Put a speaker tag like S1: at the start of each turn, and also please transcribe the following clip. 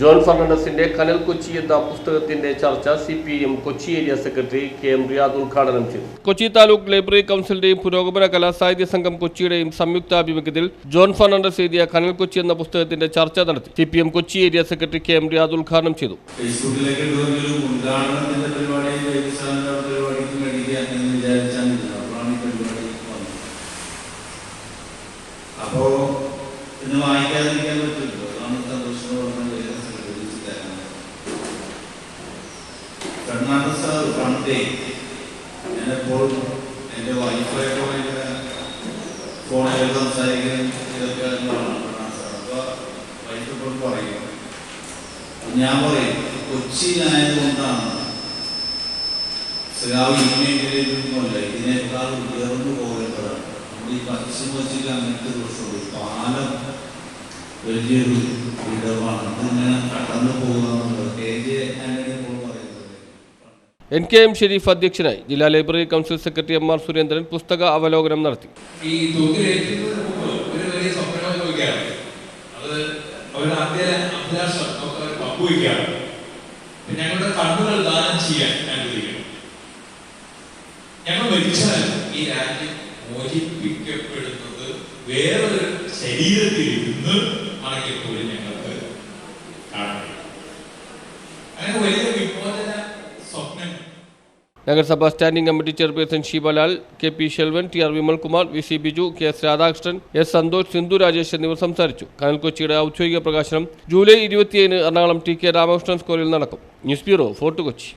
S1: John ഫെർണാണ്ടസിന്റെ Kanal Kochi എന്ന പുസ്തകത്തിന്റെ ചർച്ച C P M Kochi area secretary K M Riyad ഉദ്ഘാടനം ചെയ്തു. കൊച്ചി താലൂക്ക് ലൈബ്രറി കൗൺസിലിന്റെയും പുരോഗമന കലാസാഹിത്യ സംഘം കൊച്ചിയുടെയും സംയുക്താഭിമുഖ്യത്തിൽ ജോൺ ഫെർണാണ്ടസ് എഴുതിയ കനൽ കൊച്ചി എന്ന പുസ്തകത്തിന്റെ ചർച്ച നടത്തി C P M Kochi area secretary K M Riyad ഉദ്ഘാടനം ചെയ്തു.
S2: അപ്പോ ഇന്ന് വായിക്കാതിരിക്കാൻ പറ്റില്ലല്ലോ. അതാണ് സന്തോഷം പറഞ്ഞ കർണാടക ഞാനിപ്പോൾ എന്റെ വൈഫായിട്ട് ഭയങ്കര ഫോണിൽ സംസാരിക്കുകയും ഇതൊക്കെ കർണാടക വൈഫ് ഇപ്പോൾ പറയും. ഞാൻ പറയും കൊച്ചിയിലായതുകൊണ്ടാണ് സ്രാവ് ഇനിമേഖലയിലൊന്നുമല്ല ഇതിനേക്കാൾ ഉയർന്നു പോകേണ്ടതാണ്. നമ്മൾ ഈ പശ്ചിമ കൊച്ചിയിൽ അങ്ങനത്തെ ദോഷമുള്ളൂ പാലം വലിയൊരു ഇടമാണ്. അതിങ്ങനെ കടന്നു പോകുക കെ ജെ ആന്റണി ഇപ്പോൾ പറയുന്നത്
S1: എൻ കെ എം ഷെരീഫ് അധ്യക്ഷനായി ജില്ലാ library council secretary M R Surendran പുസ്തക അവലോകനം നടത്തി.
S3: ചെയ്യാൻ ഈ ശരീരത്തിൽ ഞങ്ങൾക്ക് വലിയ വിമോചന
S1: നഗരസഭാ standing committee chairperson Sheebalal K P Selvan T R Vimalkumar V C Biju K S Radhakrishnan S Santhosh Sindhu Rajesh എന്നിവർ സംസാരിച്ചു. കനൽ കൊച്ചിയുടെ ഔദ്യോഗിക പ്രകാശനം ജൂലൈ ഇരുപത്തിയേഴിന് എറണാകുളം ടി കെ രാമകൃഷ്ണൻ സ്കൂളിൽ നടക്കും. News bureau Fort Kochi.